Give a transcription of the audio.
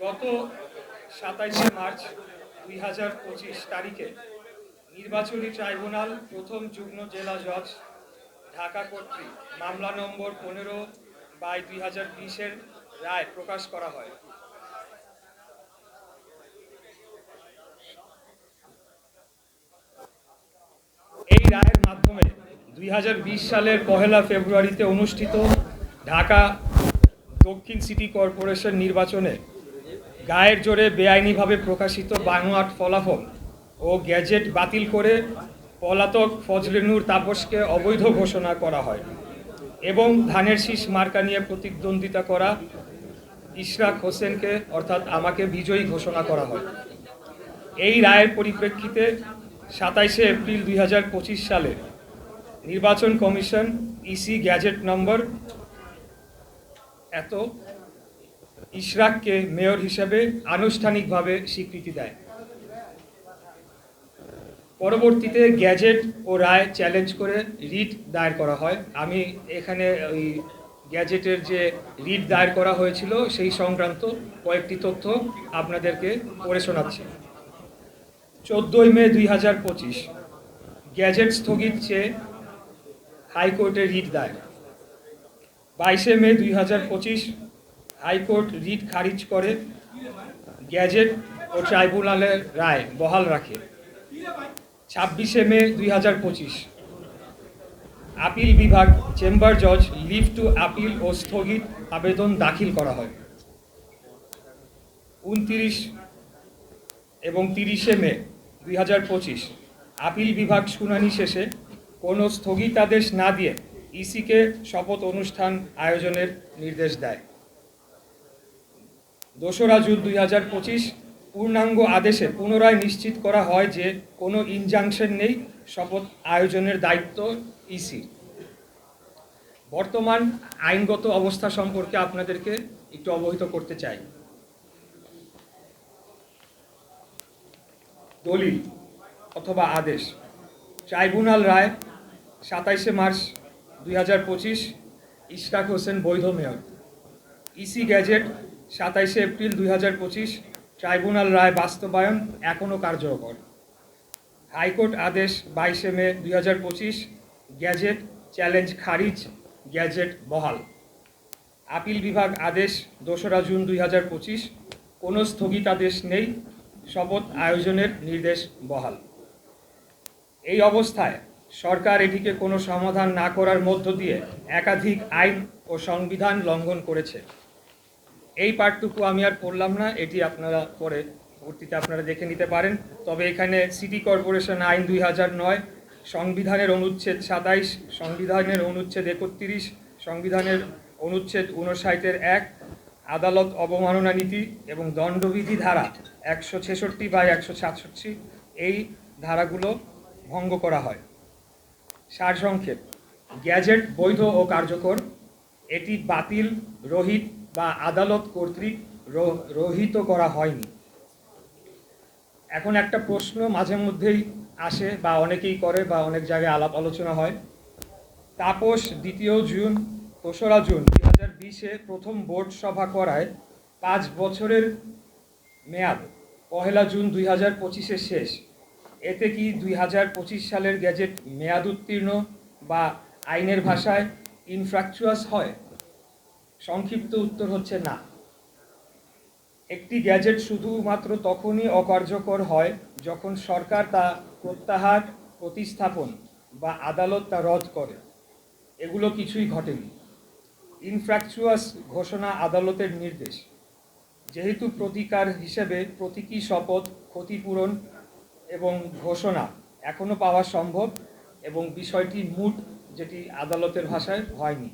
গত সাতাইশে মার্চ দুই হাজার পঁচিশ তারিখে নির্বাচনী ট্রাইব্যুনাল প্রথম যুগ্ম জেলা জজ ঢাকা কর্তৃক মামলা নম্বর পনেরো বাই দুই হাজার বিশের রায় প্রকাশ করা হয়। এই রায়ের মাধ্যমে দুই হাজার বিশ সালের পহেলা ফেব্রুয়ারিতে অনুষ্ঠিত ঢাকা দক্ষিণ সিটি কর্পোরেশন নির্বাচনে গায়ের জোরে বেআইনিভাবে প্রকাশিত বানোয়াট ফলাফল ও গ্যাজেট বাতিল করে পলাতক ফজলেনুর তাপসকে অবৈধ ঘোষণা করা হয় এবং ধানের শীষ মার্কা নিয়ে প্রতিদ্বন্দ্বিতা করা ইশরাক হোসেনকে, অর্থাৎ আমাকে বিজয়ী ঘোষণা করা হয়। এই রায়ের পরিপ্রেক্ষিতে সাতাইশে এপ্রিল দুই হাজার পঁচিশ সালে নির্বাচন কমিশন ইসি গ্যাজেট নম্বর এত ইশরাককে মেয়র হিসেবে আনুষ্ঠানিকভাবে স্বীকৃতি দেয়। পরবর্তীতে গ্যাজেট ও রায় চ্যালেঞ্জ করে রিট দায়ের করা হয়। আমি এখানে ওই গ্যাজেটের যে রিট দায়ের করা হয়েছিল সেই সংক্রান্ত কয়েকটি তথ্য আপনাদেরকে পড়ে শোনাচ্ছি। চোদ্দোই মে দুই হাজার পঁচিশ, গ্যাজেট স্থগিত চেয়ে হাইকোর্টে রিট দায়ের। বাইশে মে দুই হাজার পঁচিশ হাইকোর্ট রিট খারিজ করে গ্যাজেট ও ট্রাইব্যুনালের রায় বহাল রাখে। ছাব্বিশে মে দুই হাজার পঁচিশ, আপিল বিভাগ চেম্বার জজ লিভ টু আপিল ও স্থগিত আবেদন দাখিল করা হয়। উনতিরিশ এবং তিরিশে মে দুই হাজার পঁচিশ, আপিল বিভাগ শুনানি শেষে কোনো স্থগিতাদেশ না দিয়ে ইসিকে শপথ অনুষ্ঠান আয়োজনের নির্দেশ দেয়। দোসরা জুন দুই হাজার পঁচিশ পূর্ণাঙ্গ আদেশে পুনরায় নিশ্চিত করা হয় যে কোনো ইনজাংশন নেই শপথ আয়োজনের দায়িত্ব ইসি। বর্তমান আইনগত অবস্থা সম্পর্কে আপনাদেরকে একটু অবহিত করতে চাই। দলিল অথবা আদেশ। ট্রাইব্যুনাল রায়, সাতাইশে মার্চ দুই হাজার পঁচিশ, ইশরাক হোসেন বৈধ মেয়র। ইসি গ্যাজেট সাতাইশে এপ্রিল দুই হাজার পঁচিশ ট্রাইব্যুনাল রায় বাস্তবায়ন এখনও কার্যকর। হাইকোর্ট আদেশ বাইশে মে দুই হাজার পঁচিশ, গ্যাজেট চ্যালেঞ্জ খারিজ, গ্যাজেট বহাল। আপিল বিভাগ আদেশ দোসরা জুন দুই হাজার পঁচিশ, কোনো স্থগিতাদেশ নেই, শপথ আয়োজনের নির্দেশ বহাল। এই অবস্থায় সরকার এটিকে কোনো সমাধান না করার মধ্য দিয়ে একাধিক আইন ও সংবিধান লঙ্ঘন করেছে। এই পার্টটুকু আমি আর পড়লাম না, এটি আপনারা পরে পরবর্তীতে আপনারা দেখে নিতে পারেন। তবে এখানে সিটি কর্পোরেশন আইন দুই হাজার নয়, সংবিধানের অনুচ্ছেদ সাতাইশ, সংবিধানের অনুচ্ছেদ একত্রিশ, সংবিধানের অনুচ্ছেদ উনষাটের এক, আদালত অবমাননা নীতি এবং দণ্ডবিধি ধারা একশো ছেষট্টি বা একশো সাতষট্টি, এই ধারাগুলো ভঙ্গ করা হয়। সারসংক্ষেপ, গ্যাজেট বৈধ ও কার্যকর, এটি বাতিল, রহিত বা আদালত কর্তৃক রহিত করা হয়নি। এখন একটা প্রশ্ন মাঝে মধ্যেই আসে বা অনেকেই করে বা অনেক জায়গায় আলাপ আলোচনা হয়। তাপস দ্বিতীয় জুন, দোসরা জুন দুই হাজার বিশে প্রথম বোর্ড সভা করায় পাঁচ বছরের মেয়াদ, পহেলা জুন দুই হাজার পঁচিশে শেষ। এতে কি দুই হাজার পঁচিশ সালের গ্যাজেট মেয়াদ উত্তীর্ণ বা আইনের ভাষায় ইনফ্রাকচুয়াস হয়? সংক্ষিপ্ত উত্তর হচ্ছে না। একটি গ্যাজেট শুধুমাত্র তখনই অকার্যকর হয় যখন সরকার তা প্রত্যাহার, প্রতিস্থাপন বা আদালত তা রদ করে। এগুলো কিছুই ঘটেনি। ইনফ্র্যাকচুয়াস ঘোষণা আদালতের নির্দেশ। যেহেতু প্রতিকার হিসেবে প্রতীকী শপথ, ক্ষতিপূরণ এবং ঘোষণা এখনও পাওয়া সম্ভব এবং বিষয়টি মুট যেটি আদালতের ভাষায় হয়নি।